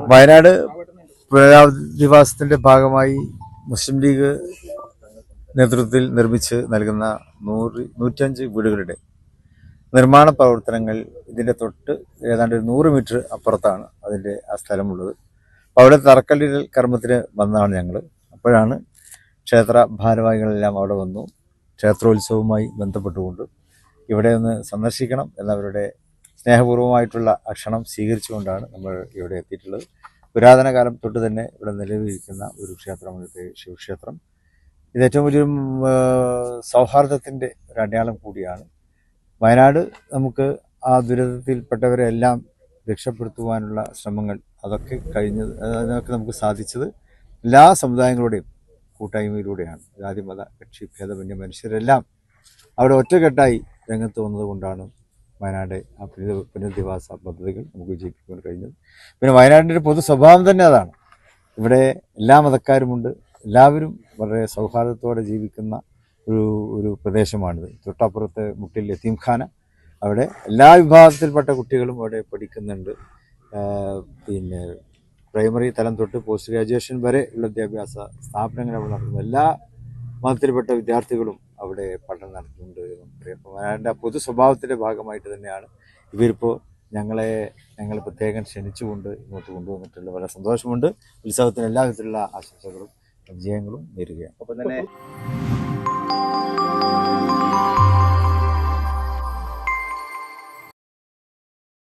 വയനാട് പുനരധിവാസത്തിന്റെ ഭാഗമായി മുസ്ലിം ലീഗ് നേതൃത്വത്തിൽ നിർമ്മിച്ച് നൽകുന്ന നൂറ് നൂറ്റഞ്ച് വീടുകളുടെ നിർമ്മാണ പ്രവർത്തനങ്ങൾ ഇതിന്റെ തൊട്ട് ഏതാണ്ട് ഒരു നൂറ് മീറ്റർ അപ്പുറത്താണ് അതിന്റെ ആ സ്ഥലമുള്ളത്. അപ്പോൾ അവിടെ തറക്കല്ലിടൽ കർമ്മത്തിന് വന്നതാണ് ഞങ്ങൾ അപ്പോഴാണ് ക്ഷേത്ര ഭാരവാഹികളെല്ലാം അവിടെ വന്നു. ക്ഷേത്രോത്സവവുമായി ബന്ധപ്പെട്ടുകൊണ്ട് ഇവിടെ ഒന്ന് സന്ദർശിക്കണം എന്നവരുടെ സ്നേഹപൂർവമായിട്ടുള്ള അക്ഷണം സ്വീകരിച്ചുകൊണ്ടാണ് നമ്മൾ ഇവിടെ എത്തിയിട്ടുള്ളത്. പുരാതന കാലം തൊട്ട് തന്നെ ഇവിടെ നിലവിലിരിക്കുന്ന ഒരു ക്ഷേത്രമാണ് ഇത് ശിവക്ഷേത്രം. ഇത് ഏറ്റവും വലിയൊരു സൗഹാർദ്ദത്തിന്റെ ഒരു അടയാളം കൂടിയാണ്. വയനാട് നമുക്ക് ആ ദുരിതത്തിൽപ്പെട്ടവരെ എല്ലാം രക്ഷപ്പെടുത്തുവാനുള്ള ശ്രമങ്ങൾ അതൊക്കെ കഴിഞ്ഞത് അതിനൊക്കെ നമുക്ക് സാധിച്ചത് എല്ലാ സമുദായങ്ങളുടെയും കൂട്ടായ്മയിലൂടെയാണ്. ജാതി മത കക്ഷി ഭേദമന്യ മനുഷ്യരെല്ലാം അവിടെ ഒറ്റക്കെട്ടായി രംഗത്ത് വന്നതുകൊണ്ടാണ് വയനാട് ആ പുനര പുനരധിവാസ പദ്ധതികൾ നമുക്ക് വിജയിപ്പിക്കാൻ കഴിഞ്ഞത്. പിന്നെ വയനാടിന്റെ ഒരു പൊതു സ്വഭാവം തന്നെ അതാണ്. ഇവിടെ എല്ലാ മതക്കാരുമുണ്ട്. എല്ലാവരും വളരെ സൗഹാർദ്ദത്തോടെ ജീവിക്കുന്ന ഒരു ഒരു പ്രദേശമാണിത്. തൊട്ടപ്പുറത്ത് മുട്ടിൽ യത്തീംഖാന അവിടെ എല്ലാ വിഭാഗത്തിൽപ്പെട്ട കുട്ടികളും അവിടെ പഠിക്കുന്നുണ്ട്. പിന്നെ പ്രൈമറി തലം തൊട്ട് പോസ്റ്റ് ഗ്രാജുവേഷൻ വരെ ഉള്ള വിദ്യാഭ്യാസ സ്ഥാപനങ്ങൾ അവിടെ നടത്തുന്നു. എല്ലാ മതത്തിൽപ്പെട്ട വിദ്യാർത്ഥികളും അവിടെ പഠനം നടത്തുന്നുണ്ട് ആ പൊതു സ്വഭാവത്തിന്റെ ഭാഗമായിട്ട് തന്നെയാണ് ഇവരിപ്പോൾ ഞങ്ങളെ ഞങ്ങൾ പ്രത്യേകം ക്ഷണിച്ചുകൊണ്ട് ഇങ്ങോട്ട് കൊണ്ടുവന്നിട്ടുള്ള വളരെ സന്തോഷമുണ്ട്. ഉത്സവത്തിന് എല്ലാവിധത്തിലുള്ള ആശംസകളും വിജയങ്ങളും നേരുകയാണ്. അപ്പം തന്നെ